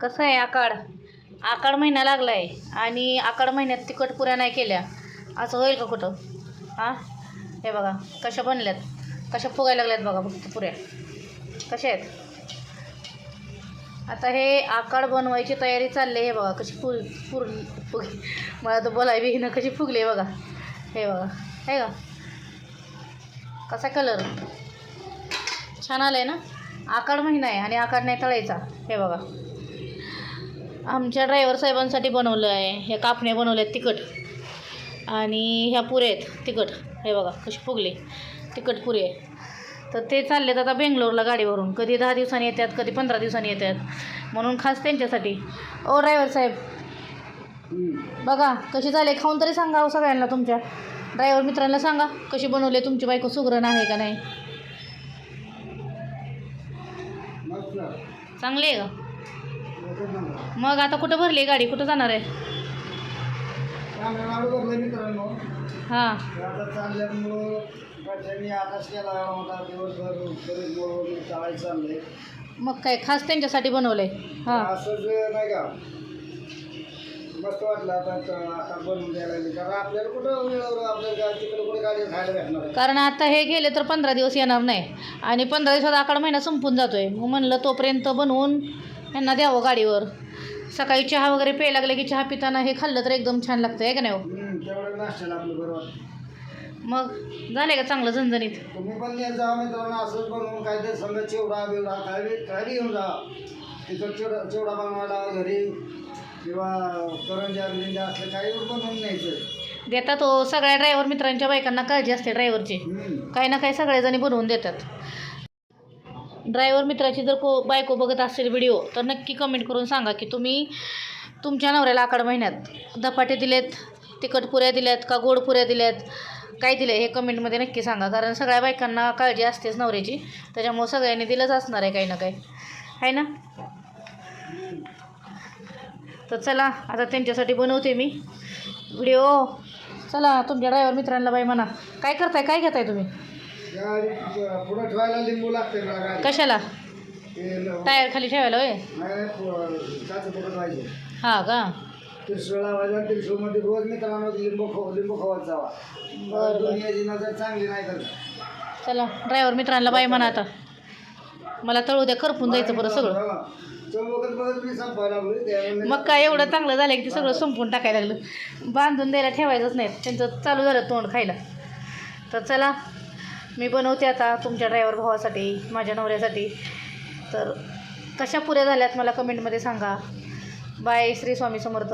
कसं आहे आकाड? आकाड महिना लागला आहे आणि आकाड महिन्यात तिखट पुऱ्या नाही केल्या. असं होईल का कुठं? हां? हे बघा कशा बनल्यात? कशा फुगायला लागल्यात बघा फक्त पुऱ्या. कशा आहेत? आता हे आकाड बनवायची तयारी चालली आहे हे बघा कशी फुल फुर फुग. मला तर बोलाय बी कशी फुगली आहे बघा. हे बघा हे का कसा कलर छान आलं आहे ना? आकाड महिना आहे आणि आकाड नाही तळायचा. हे बघा. आमच्या ड्रायव्हर साहेबांसाठी बनवलं आहे. ह्या कापण्या बनवल्या आहेत तिखट. आणि ह्या पुऱ्या आहेत तिखट. हे बघा कशी फुगली. तिखट पुरे आहे. तर ते चाललेत आता बेंगलोरला गाडीवरून कधी दहा दिवसांनी येतात कधी पंधरा दिवसांनी येतात. म्हणून खास त्यांच्यासाठी. ओ ड्रायव्हर साहेब. बघा कशी झाले खाऊन तरी सांगा हो सगळ्यांना तुमच्या. ड्रायव्हर मित्रांना सांगा कशी बनवले तुमची बायको? सुगरण आहे का नाही? चांगली आहे का? मग आता कुठं भरली आहे गाडी? कुठं जाणार आहे? तामिळनाडू भरलं मित्रांनो. हां. आता चालल्यामुळं त्यांनी आकाश केला होता. दिवसभर गरीब मुळे चालायचं चाललंय. मग काय खास त्यांच्यासाठी बनवलं आहे हां. असंच नाही का? मस्त वाटलं आता त- आता बनवून द्यायला लागले. कारण आपल्याला कुठं वेळेवर आपल्याला काय तिकडे कुठे गाडी खायला भेटणार आहे? कारण आता हे गेले तर पंधरा दिवस येणार नाही. आणि पंधरा दिवसात आकडा महिना संपून जातोय. मग म्हणलं तोपर्यंत बनवून यांना द्यावं गाडीवर. सकाळी चहा वगैरे प्यायला लागले की चहा पिताना हे खाल्लं तर एकदम छान लागतं आहे का नाही हो? मग झाले का चांगलं झणझणीत? तुम्ही पण येत जा मित्रांनो असंच बनवून काहीतरी समजा चिवडा बिवडा घेऊन जा. तिथं चिवडा चिवडा बनवायला घरी किंवा करंजा बिरंजा असलं काही बनवून न्यायचं. देतात हो सगळ्या ड्रायव्हर मित्रांच्या बायकांना काळजी असते ड्रायव्हरची हम्म. काही ना काही सगळेजणी बनवून देतात. ड्रायव्हर मित्राची जर को बायको बघत असेल व्हिडिओ तर नक्की कमेंट करून सांगा की तुम्ही तुमच्या नवऱ्याला आकाड महिन्यात धपाटे दिलेत तिखट पुऱ्या दिल्यात का गोड पुऱ्या दिल्यात काय दिलं हे कमेंटमध्ये नक्की सांगा. कारण सगळ्या बायकांना काळजी असतेच नवऱ्याची. त्याच्यामुळं सगळ्यांनी दिलंच असणार आहे काही ना काही. आहे ना? तर चला आता त्यांच्यासाठी बनवते मी व्हिडिओ चला तुमच्या ड्रायव्हर मित्रांना बाई म्हणा. काय करताय? काय घेताय तुम्ही? गाडी पुढं ठेवायला लिंबू लागते मला गाडी. कशाला? ते टायर खाली ठेवायला होय? नाही नाही, पु- काचं पुढं ठेवायचं हा का? त्रिशूळ लावायचा त्रिशूळमध्ये रोज मित्रांनो लिंबू खव लिंबू खवत जावा. बरं. दुनियाची नजर चांगली नाही तर. चला ड्रायव्हर मित्रांना बाई म्हणा आता. मला तळू द्या करपून जायचं बरं सगळं. तो बघत बघत मी संपायला लागलो त्यावेळेला मग काय एवढं चांगलं झालं की ते सगळं संपून टाकायला लागलं. बांधून द्यायला ठेवायचंच नाही त्यांचं चालू झालं तोंड खायला. तर चला मी बनवते आता तुमच्या ड्रायव्हर भावासाठी माझ्या नवऱ्यासाठी. तर कशा पुऱ्या झाल्यात मला कमेंटमध्ये सांगा. बाय श्री स्वामी समर्थ.